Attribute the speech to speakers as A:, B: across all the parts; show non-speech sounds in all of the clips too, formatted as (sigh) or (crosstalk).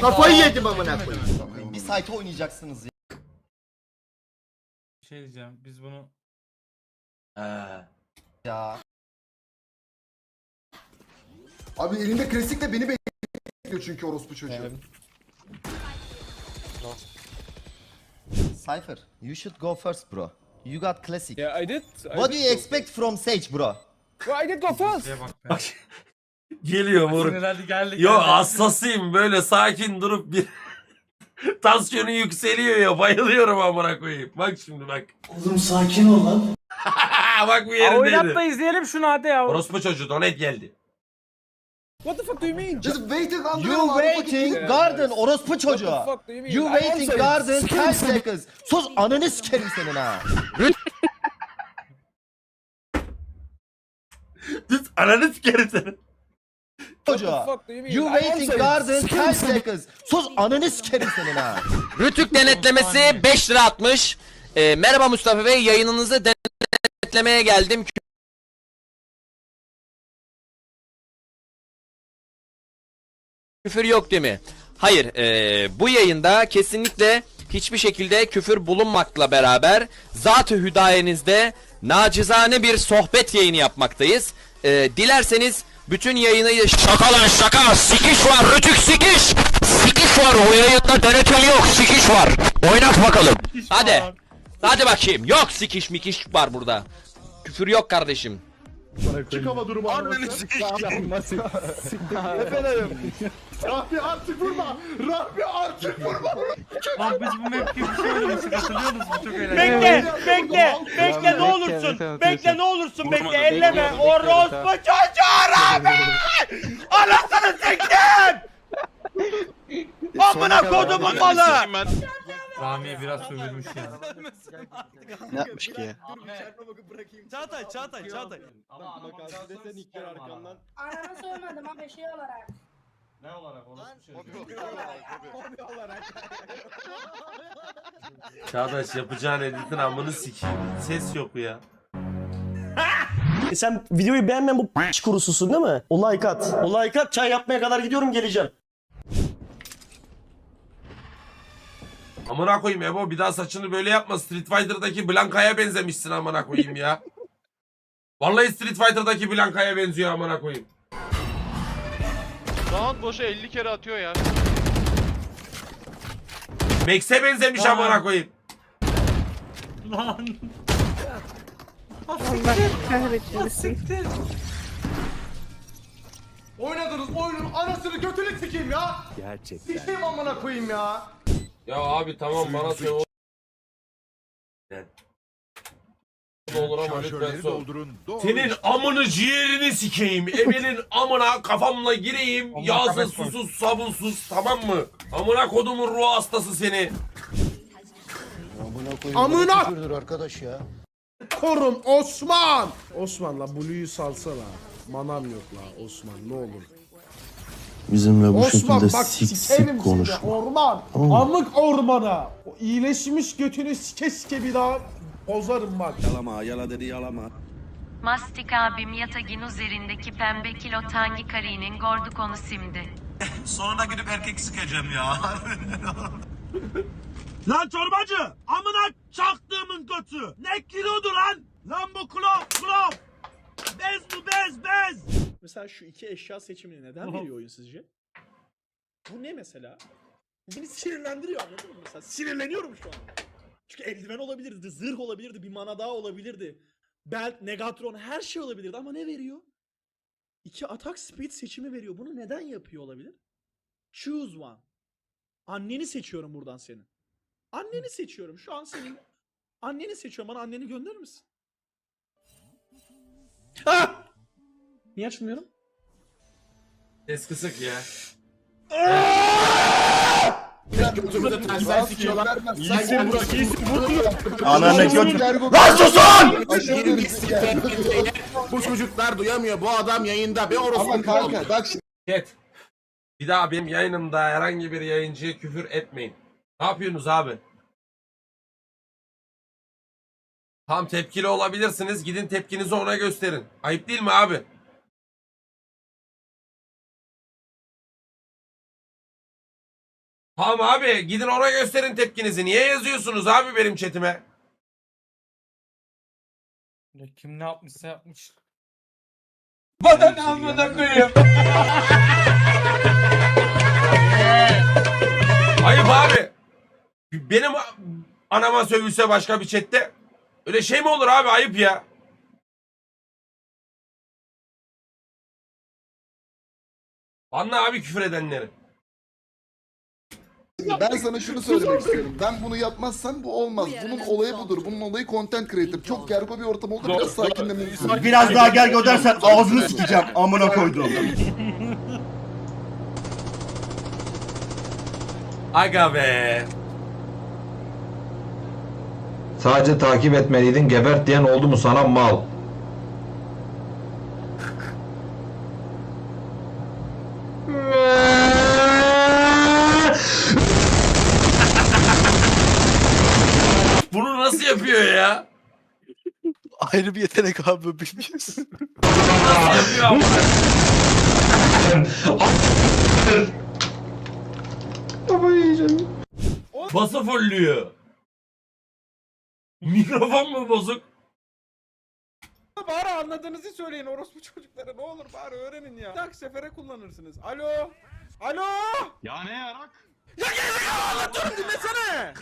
A: Kafayı yedim amına koyayım.
B: Bir site oynayacaksınız ya.
C: Bir şey diyeceğim. Biz bunu
B: ya.
D: Abi elinde klasikle beni bekliyor çünkü orospu çocuğu.
B: Cypher, you should go first bro. You got classic.
E: Yeah, I did. I
B: What do
E: did
B: you
E: go-
B: expect from Sage bro?
E: Well, I did go first.
C: şeye bak be. (laughs)
F: Geliyor moruk.
C: Sinirlendi geldi.
F: Yo hassasıyım böyle sakin durup bir (laughs) tansiyonu yükseliyor ya bayılıyorum amına koyayım. Bak şimdi bak.
G: Oğlum sakin ol lan. (laughs)
F: bak bir
E: Oynat da
F: yerindeydi.
E: izleyelim şunu hadi ya.
F: Orospu çocuğu donet geldi.
E: What the fuck do you mean?
D: Just waiting under
B: You waiting garden orospu çocuğu.
E: What the fuck do you mean?
B: You waiting garden 10 seconds. Sus ananı sikerim senin ha. (laughs)
F: Düz ananı sikerim seni.
E: Do you
B: waiting garden 10 seconds. Sus ananı sikerim senin ha. (laughs)
H: Rütük denetlemesi 5 lira atmış. Ee, merhaba Mustafa Bey yayınınızı denetlemeye geldim. Küfür yok değil mi? Hayır, ee, bu yayında kesinlikle hiçbir şekilde küfür bulunmakla beraber zat-ı hüdayenizde nacizane bir sohbet yayını yapmaktayız. Ee, dilerseniz bütün yayını şaka lan şaka. Sikiş var rütük sikiş. Sikiş var o yayında denetim yok. Sikiş var. Oynat bakalım. Hadi. hadi bakayım. Yok sikiş mikiş var burada. Küfür yok kardeşim
D: Çık hava durumu. Anneni sikeyim. Rahmi artık vurma. Rahmi artık vurma.
C: Lan biz bu map gibi bir şey oynamıştık hatırlıyor musun? Çok eğlenceli.
I: Bekle, bekle, bekle ne olursun, bekle ne olursun, bekle, elleme, orospu çocuğu Rami! Anasını siktim! Amına kodumun malı!
C: Rami'ye biraz sövülmüş ya.
G: Ne yapmış ki ya?
I: Çağatay, Çağatay, Çağatay.
J: Ananı sormadım abi şey olarak.
C: Ne olarak orospu (laughs) çocuğu?
F: Çağdaş yapacağın editin amını sikeyim. Ses yok ya.
G: Sen videoyu beğenmeyen bu p*** kurususun değil mi? O like at. O like at çay yapmaya kadar gidiyorum geleceğim.
F: Amına koyayım Ebo bir daha saçını böyle yapma. Street Fighter'daki Blanka'ya benzemişsin amına koyayım ya. Vallahi Street Fighter'daki Blanka'ya benziyor amına koyayım.
I: Round boşa 50 kere atıyor ya.
F: Max'e benzemiş
C: Aa.
F: amına koyayım.
C: Lan.
D: Oynadınız oyunun anasını götünü sikeyim ya. Gerçekten. Sikeyim amına koyayım ya.
F: Ya abi tamam bana olur ama lütfen sor. Senin amını ciğerini sikeyim. Ebenin amına kafamla gireyim.
C: Allah
F: Yağsız,
C: kahretsin.
F: susuz, sabunsuz tamam mı? Amına kodumun ruh hastası seni.
D: Amına
A: arkadaş ya.
D: korum Osman. Osman la Blue'yu salsana. Manam yok la Osman ne olur.
G: Bizimle
D: Osman bak sikerim seni orman. Amık ormana. O iyileşmiş götünü sike sike bir daha bozarım bak.
G: Yalama yala dedi yalama.
J: Mastik abim yatagin üzerindeki pembe kilo tangi karinin gordu konu simdi. (laughs)
G: Sonra gidip erkek sıkacağım ya. (laughs)
I: Lan çorbacı! Amına çaktığımın götü! Ne kilodu lan? Lan bu klop klop! Bez bu bez bez!
G: Mesela şu iki eşya seçimini neden veriyor oyun sizce? Bu ne mesela? Beni sinirlendiriyor anladın mı? Mesela sinirleniyorum şu an. Çünkü eldiven olabilirdi, zırh olabilirdi, bir mana daha olabilirdi. Belt, Negatron her şey olabilirdi ama ne veriyor? İki atak speed seçimi veriyor. Bunu neden yapıyor olabilir? Choose one. Anneni seçiyorum buradan senin. Anneni seçiyorum. Şu an senin. Anneni seçiyorum. Bana anneni gönderir misin? Ah! Niye açmıyorum?
F: Ses kısık ya.
D: Ananı götür.
A: Lan susun!
D: Bu çocuklar duyamıyor. Bu adam yayında. Bir orospu. Ama kanka bak
F: Chat. Bir daha benim yayınımda herhangi bir yayıncıya küfür etmeyin. Ne yapıyorsunuz abi? Tam tepkili olabilirsiniz. Gidin tepkinizi ona gösterin. Ayıp değil mi abi? Tamam abi gidin ona gösterin tepkinizi. Niye yazıyorsunuz abi benim chatime?
E: Ya Kim ne yapmışsa yapmış.
F: Bana almadan koyayım. Ayıp abi. Benim anama sövülse başka bir chatte. Öyle şey mi olur abi ayıp ya. Anla abi küfür edenleri.
K: Ben sana şunu söylemek istiyorum. Ben bunu yapmazsam bu olmaz. Bunun olayı budur. Bunun olayı content creator. Çok gergo bir ortam oldu. Biraz sakinlemek istiyorum.
L: Biraz daha gel gödersen ağzını sikeceğim amına koydum. (laughs)
F: Aga be.
A: Sadece takip etmeliydin gebert diyen oldu mu sana mal. (laughs)
F: Bunu nasıl yapıyor ya?
L: Ayrı bir yetenek abi bilmiyorsun.
F: Nasıl yapıyor ama? Bası fulluyor. Mikrofon mu bozuk?
D: Bari anladığınızı söyleyin orospu çocuklara ne olur bari öğrenin ya. Tak sefere kullanırsınız. Alo. Alo.
E: Ya ne yarak?
D: Ya gerizekalı anlatıyorum dinlesene.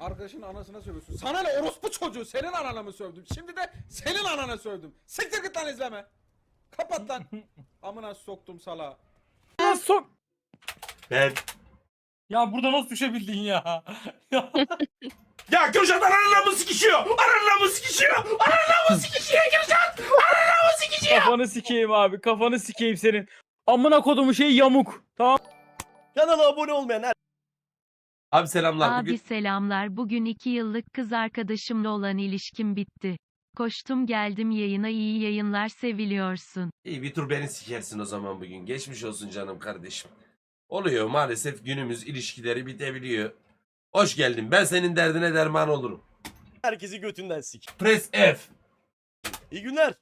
D: Arkadaşın anasına sövüyorsun. Sana ne orospu çocuğu senin anana mı sövdüm? Şimdi de senin anana sövdüm. Siktir git lan izleme. Kapat lan. (laughs) Amına soktum sala.
E: Sok.
F: Ben.
E: Ya burada nasıl düşebildin ya? (laughs) Ya.
F: Ya Kürşat'ın ananla mı sikişiyor? Ananla mı sikişiyor? Ananla mı sikişiyor Kürşat? Ananla mı sikişiyor?
D: Kafanı sikeyim abi kafanı sikeyim senin. Amına kodumu şey yamuk. Tamam.
L: Kanala abone olmayan her
F: Abi selamlar.
J: Abi
F: Bugün
J: selamlar. Bugün iki yıllık kız arkadaşımla olan ilişkim bitti. Koştum geldim yayına iyi yayınlar seviliyorsun.
F: İyi bir tur beni sikersin o zaman bugün. Geçmiş olsun canım kardeşim. Oluyor maalesef günümüz ilişkileri bitebiliyor. Hoş geldin. Ben senin derdine derman olurum.
L: herkesi götünden sik.
F: Press F.
L: İyi günler.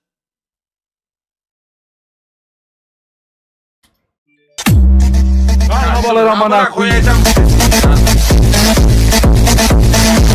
F: Merhabalar amına koyacağım. Thank you.